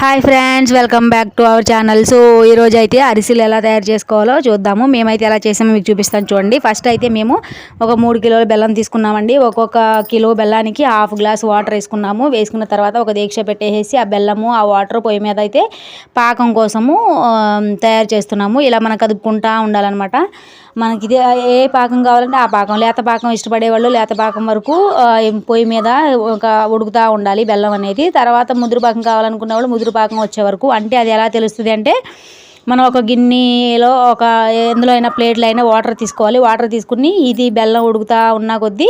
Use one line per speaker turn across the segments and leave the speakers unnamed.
Hi friends welcome back to our channel so ఈరోజు అయితే అరిసెలు ఎలా తయారు చేసుకోవాలో చూద్దాము. మేమైతే ఎలా చేసామో మీకు చూపిస్తాను చూడండి. ఫస్ట్ అయితే మేము ఒక మూడు కిలోల బెల్లం తీసుకున్నామండి. ఒక్కొక్క కిలో బెల్లానికి హాఫ్ గ్లాస్ వాటర్ వేసుకున్నాము. వేసుకున్న తర్వాత ఒక దీక్ష పెట్టేసి ఆ బెల్లము ఆ వాటర్ పొయ్యి మీద అయితే పాకం కోసము తయారు చేస్తున్నాము. ఇలా మనం కదుపుకుంటా ఉండాలన్నమాట. మనకి ఇది ఏ పాకం కావాలంటే ఆ పాకం లేత పాకం ఇష్టపడే వాళ్ళు లేత పాకం వరకు పొయ్యి మీద ఒక ఉడుకుతూ ఉండాలి బెల్లం అనేది. తర్వాత ముదురు పాకం కావాలనుకున్న వాళ్ళు ముదురు పాకం వచ్చే వరకు. అంటే అది ఎలా తెలుస్తుంది అంటే మనం ఒక గిన్నెలో ఒక ఎందులో అయినా ప్లేట్లో అయినా వాటర్ తీసుకోవాలి. వాటర్ తీసుకుని ఇది బెల్లం ఉడుకుతా ఉన్న కొద్దీ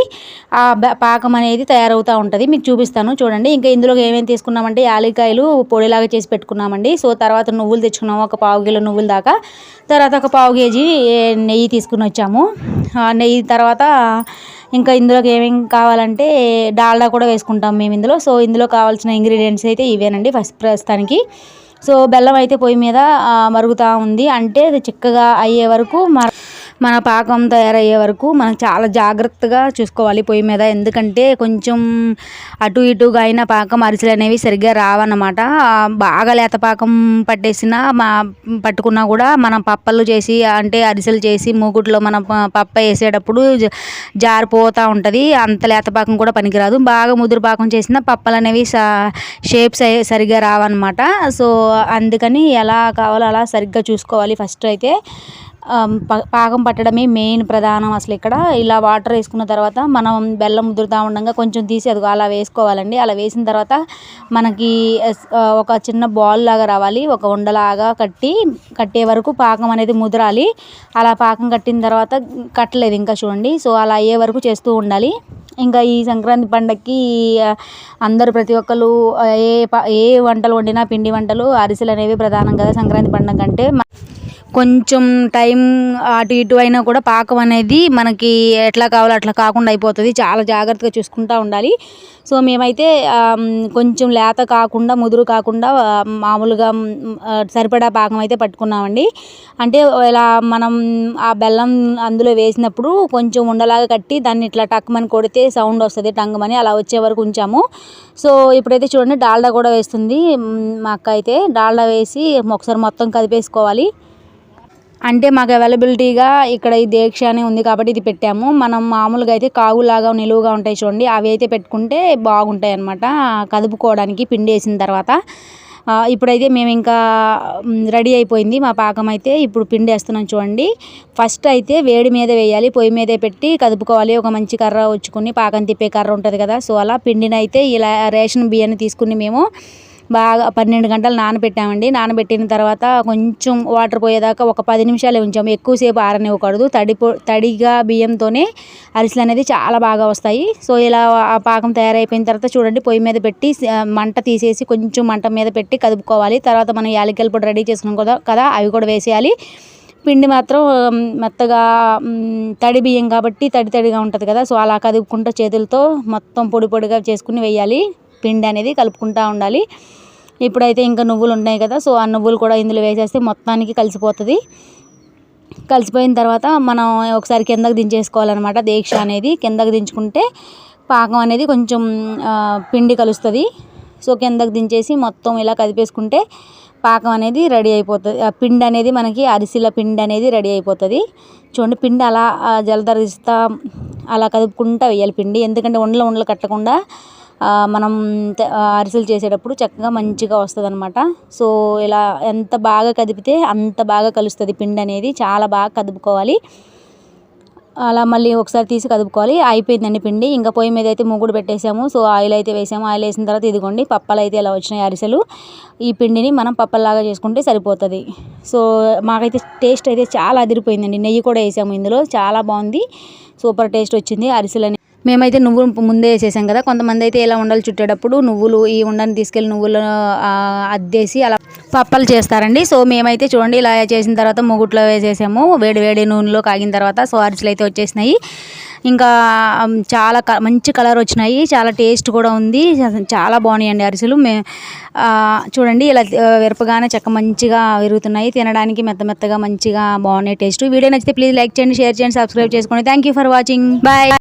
ఆ పాకం అనేది తయారవుతూ ఉంటుంది. మీకు చూపిస్తాను. చూడండి. ఇంకా ఇందులో ఏమేమి తీసుకున్నామంటే యాలికాయలు పొడిలాగా చేసి పెట్టుకున్నామండి. సో తర్వాత నువ్వులు తెచ్చుకున్నాము. ఒక పావు కిలో నువ్వుల దాకా. తర్వాత ఒక పావు కేజీ నెయ్యి తీసుకుని వచ్చాము. ఆ నెయ్యి తర్వాత ఇంకా ఇందులోకి ఏమేమి కావాలంటే డాల్డా కూడా వేసుకుంటాం మేము ఇందులో. సో ఇందులో కావాల్సిన ఇంగ్రీడియంట్స్ అయితే ఇవేనండి ఫస్ట్ ప్రస్తుతానికి. సో బెల్లం అయితే పొయ్యి మీద మరుగుతూ ఉంది. అంటే అది చిక్కగా అయ్యే వరకు మర మన పాకం తయారయ్యే వరకు మనం చాలా జాగ్రత్తగా చూసుకోవాలి పొయ్యి మీద. ఎందుకంటే కొంచెం అటు ఇటుగా అయిన పాకం అరిసెలు అనేవి సరిగ్గా రావన్నమాట. బాగా లేత పాకం పట్టేసిన మా పట్టుకున్నా కూడా మనం పప్పలు చేసి అంటే అరిసెలు చేసి మూకుట్లో మనం పప్ప వేసేటప్పుడు జ- జారిపోతూ ఉంటుంది. అంత లేత పాకం కూడా పనికిరాదు. బాగా ముదురు పాకం చేసిన పప్పలు అనేవి షేప్స్ సరిగ్గా రావన్నమాట. సో అందుకని ఎలా కావాలో అలా సరిగ్గా చూసుకోవాలి ఫస్ట్ అయితే. పాకం పట్టడమే మెయిన్ ప్రధానం అసలు ఇక్కడ. ఇలా వాటర్ వేసుకున్న తర్వాత మనం బెల్లం ముదురుతూ ఉండగా కొంచెం తీసి అది అలా వేసుకోవాలండి. అలా వేసిన తర్వాత మనకి ఒక చిన్న బాల్ లాగా రావాలి. ఒక ఉండలాగా కట్టి కట్టే వరకు పాకం అనేది ముదరాలి. అలా పాకం కట్టిన తర్వాత కట్టలేదు ఇంకా చూడండి. సో అలా అయ్యే వరకు చేస్తూ ఉండాలి. ఇంకా ఈ సంక్రాంతి పండగకి అందరు అందరూ ప్రతి ఒక్కరు ఏ ఏ వంటలు వండినా పిండి వంటలు అరిసెలు అనేవి ప్రధానం కదా సంక్రాంతి పండగ అంటే. కొంచెం టైం అటు ఇటు అయినా కూడా పాకం అనేది మనకి ఎట్లా కావాలో అట్లా కాకుండా అయిపోతుంది. చాలా జాగ్రత్తగా చూసుకుంటూ ఉండాలి. సో మేమైతే కొంచెం లేత కాకుండా ముదురు కాకుండా మామూలుగా సరిపడా పాకం అయితే పట్టుకున్నామండి. అంటే ఇలా మనం ఆ బెల్లం అందులో వేసినప్పుడు కొంచెం ఉండలాగా కట్టి దాన్ని ఇట్లా టక్మని కొడితే సౌండ్ వస్తుంది టంగమని అలా వచ్చే వరకు ఉంచాము. సో ఇప్పుడైతే చూడండి డాల్డా కూడా వేస్తుంది. మా అక్క అయితే డాల్డా వేసి ఒకసారి మొత్తం కదిపేసుకోవాలి. అంటే మాకు అవైలబిలిటీగా ఇక్కడ ఈ దీక్ష అని ఉంది కాబట్టి ఇది పెట్టాము. మనం మామూలుగా అయితే కాగులాగా నిలువుగా ఉంటాయి చూడండి. అవి అయితే పెట్టుకుంటే బాగుంటాయి అన్నమాట. కదుపుకోవడానికి పిండి వేసిన తర్వాత. ఇప్పుడైతే మేము ఇంకా రెడీ అయిపోయింది మా పాకం అయితే. ఇప్పుడు పిండి వేస్తున్నాం చూడండి. ఫస్ట్ అయితే వేడి మీద వేయాలి. పొయ్యి మీదే పెట్టి కదుపుకోవాలి. ఒక మంచి కర్ర వచ్చుకుని పాకం తిప్పే కర్ర ఉంటుంది కదా. సో అలా పిండిని అయితే ఇలా రేషన్ బియ్యాన్ని తీసుకుని మేము బాగా పన్నెండు గంటలు నానబెట్టామండి. నానబెట్టిన తర్వాత కొంచెం వాటర్ పోయేదాకా ఒక పది నిమిషాలే ఉంచాము. ఎక్కువసేపు ఆరనివ్వకూడదు. తడి తడిగా బియ్యంతోనే అరిసెలు అనేది చాలా బాగా వస్తాయి. సో ఇలా ఆ పాకం తయారైపోయిన తర్వాత చూడండి పొయ్యి మీద పెట్టి మంట తీసేసి కొంచెం మంట మీద పెట్టి కదుపుకోవాలి. తర్వాత మనం యాలకల పొడి రెడీ చేసుకున్నాం కదా కదా అవి కూడా వేసేయాలి. పిండి మాత్రం మెత్తగా తడి బియ్యం కాబట్టి తడి తడిగా ఉంటుంది కదా సో అలా కదుపుకుంటూ చేతులతో మొత్తం పొడి పొడిగా చేసుకుని వేయాలి. పిండి అనేది కలుపుకుంటూ ఉండాలి. ఇప్పుడైతే ఇంకా నువ్వులు ఉన్నాయి కదా సో ఆ నువ్వులు కూడా ఇందులో వేసేస్తే మొత్తానికి కలిసిపోతుంది. కలిసిపోయిన తర్వాత మనం ఒకసారి కిందకి దించేసుకోవాలన్నమాట. దీక్ష అనేది కిందకు దించుకుంటే పాకం అనేది కొంచెం పిండి కలుస్తుంది. సో కిందకి దించేసి మొత్తం ఇలా కదిపేసుకుంటే పాకం అనేది రెడీ అయిపోతుంది. ఆ పిండి అనేది మనకి అరిసెల పిండి అనేది రెడీ అయిపోతుంది. చూడండి పిండి అలా జలదరిస్తా అలా కదుపుకుంటా వేయాలి పిండి. ఎందుకంటే ఉండలు ఉండలు కట్టకుండా మనం అరిసెలు చేసేటప్పుడు చక్కగా మంచిగా వస్తుంది అనమాట సో ఇలా ఎంత బాగా కదిపితే అంత బాగా కలుస్తుంది పిండి అనేది చాలా బాగా కదుపుకోవాలి. అలా మళ్ళీ ఒకసారి తీసి కదుపుకోవాలి. అయిపోయిందండి పిండి. ఇంకా పొయ్యి మీద అయితే మూగుడు పెట్టేసాము. సో ఆయిల్ అయితే వేసాము. ఆయిల్ వేసిన తర్వాత ఇదిగోండి పప్పలు అయితే ఇలా వచ్చినాయి అరిసెలు. ఈ పిండిని మనం పప్పల్లాగా చేసుకుంటే సరిపోతుంది. సో మాకైతే టేస్ట్ అయితే చాలా అదిరిపోయిందండి. నెయ్యి కూడా వేసాము ఇందులో. చాలా బాగుంది. సూపర్ టేస్ట్ వచ్చింది అరిసెలు మేమైతే నువ్వులు ముందే వేసేసాం కదా. కొంతమంది అయితే ఇలా ఉండలు చుట్టేటప్పుడు నువ్వులు ఈ ఉండని తీసుకెళ్ళి నువ్వులు అద్దేసి అలా పప్పలు చేస్తారండి. సో మేమైతే చూడండి ఇలా చేసిన తర్వాత మొగుట్లో వేసేసాము. వేడి వేడి నూనెలో కాగిన తర్వాత సో అరిసెలు అయితే వచ్చేసినాయి. ఇంకా చాలా మంచి కలర్ వచ్చినాయి. చాలా టేస్ట్ కూడా ఉంది. చాలా బాగున్నాయండి అరిసెలు. మే చూడండి ఇలా విరపగానే చక్క మంచిగా విరుగుతున్నాయి. తినడానికి మెత్త మెత్తగా మంచిగా బాగున్నాయి టేస్ట్. వీడియో నచ్చితే ప్లీజ్ లైక్ చేయండి షేర్ చేయండి సబ్స్క్రైబ్ చేసుకోండి thank you for watching bye